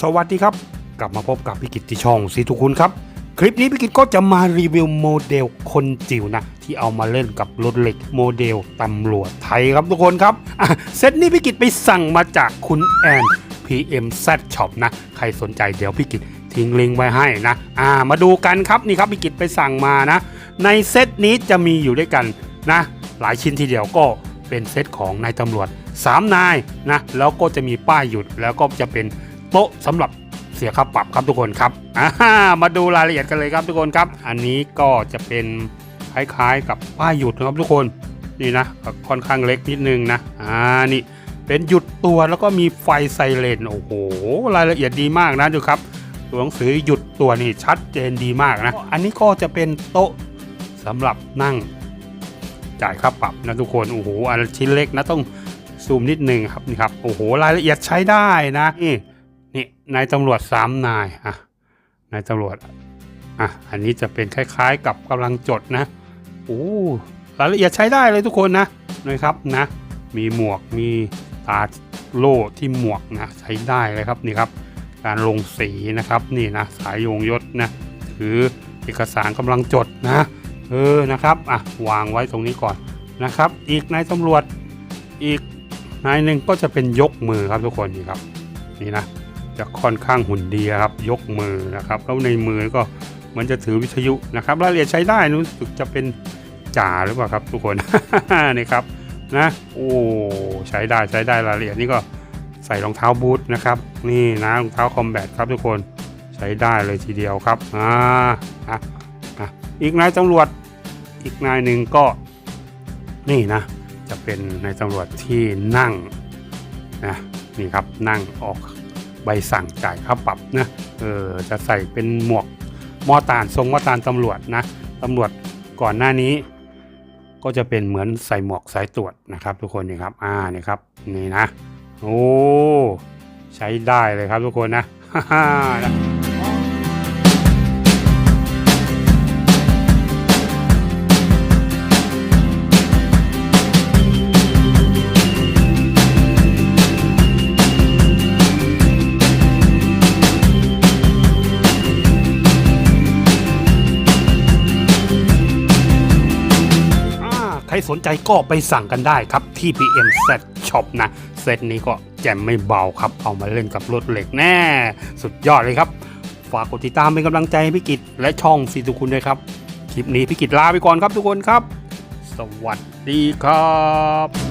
สวัสดีครับ กลับมาพบกับพี่กิตที่ช่องสีทุกคุณครับ คลิปนี้พี่กิตก็จะมารีวิวโมเดลคนจิ๋วนะ ที่เอามาเล่นกับรถเหล็กโมเดลตำรวจไทยครับทุกคนครับเซตนี้พี่กิตไปสั่งมาจากคุณแอน PMZ Shop นะ ใครสนใจเดี๋ยวพี่กิตทิ้งลิงก์ไว้ให้นะอ่ามาดูกันครับนี่ครับพี่กิตไปสั่งมานะ ในเซตนี้จะมีอยู่ด้วยกันนะ หลายชิ้นทีเดียวก็เป็นเซตของนายตำรวจ 3 นายนะแล้วก็จะมีป้ายหยุดแล้วก็จะเป็น โต๊ะสำหรับเสียค่าปรับครับทุกคนครับอ่ามาดูรายละเอียดกันเลยครับทุกคนครับ อันนี้ก็จะเป็นคล้ายๆกับป้ายหยุดนะครับทุกคนนี่นะค่อนข้างเล็กนิดนึงนะอ่านี่เป็นหยุดตัวแล้วก็มีไฟไซเรนโอ้โหรายละเอียดดีมากนะดูครับตัวหนังสือหยุดตัวนี่ชัดเจนดีมากนะ อันนี้ก็จะเป็นโต๊ะสำหรับนั่งจ่ายค่าปรับนะทุกคนโอ้โหอันชิ้นเล็กนะต้องซูมนิดนึงครับนี่ครับโอ้โหรายละเอียดใช้ได้นะนี่ นายตำรวจสามนายอะนายตำรวจอะอันนี้จะเป็นคล้ายๆกับกำลังจดนะโอ้รายละเอียดใช้ได้เลยทุกคนนะนะครับนะ มีหมวกมีตาโล่ที่หมวกนะใช้ได้เลยครับนี่ครับ การลงสีนะครับนี่นะสายโยงยศนะถือเอกสารกำลังจดนะเออนะครับอะวางไว้ตรงนี้ก่อนนะครับ อีกนายตำรวจอีกนายหนึ่งก็จะเป็นยกมือครับทุกคนนี่ครับนี่นะ จะค่อนข้างหุ่นดีครับ ยกมือนะครับ แล้วในมือก็เหมือนจะถือวิทยุนะครับรายละเอียดใช้ได้รู้สึกจะเป็นจ่าหรือเปล่าครับ ทุกคนนี่ครับนะ โอ้ใช้ได้ใช้ได้รายละเอียดนี่ก็ใส่รองเท้าบูทนะครับ นี่นะรองเท้าคอมแบทครับทุกคนใช้ได้เลยทีเดียวครับอ่าอะอะอีกนายตำรวจอีกนายหนึ่งก็นี่นะ จะเป็นนายตำรวจที่นั่งนะนี่ครับนั่งออก ใบสั่งจ่ายค่าปรับนะเออจะใส่เป็นหมวกมอตานทรงมอตานตำรวจนะตำรวจก่อนหน้านี้ ก็จะเป็นเหมือนใส่หมวกสายตรวจนะครับ ทุกคนนี่ครับอ่านี่ครับนี่นะโอ้ใช้ได้เลยครับทุกคนนะฮ่าฮ่า สนใจก็ไปสั่งกันได้ครับที่ PMZ Shop นะเซตนี้ก็แจ่มไม่เบาครับ เอามาเล่นกับรถเหล็กแน่ สุดยอดเลยครับ ฝากกดติดตามเป็นกำลังใจให้พี่กิตและช่องสีทุกคุณด้วยครับ คลิปนี้พี่กิตลาไปก่อนครับทุกคนครับ สวัสดีครับ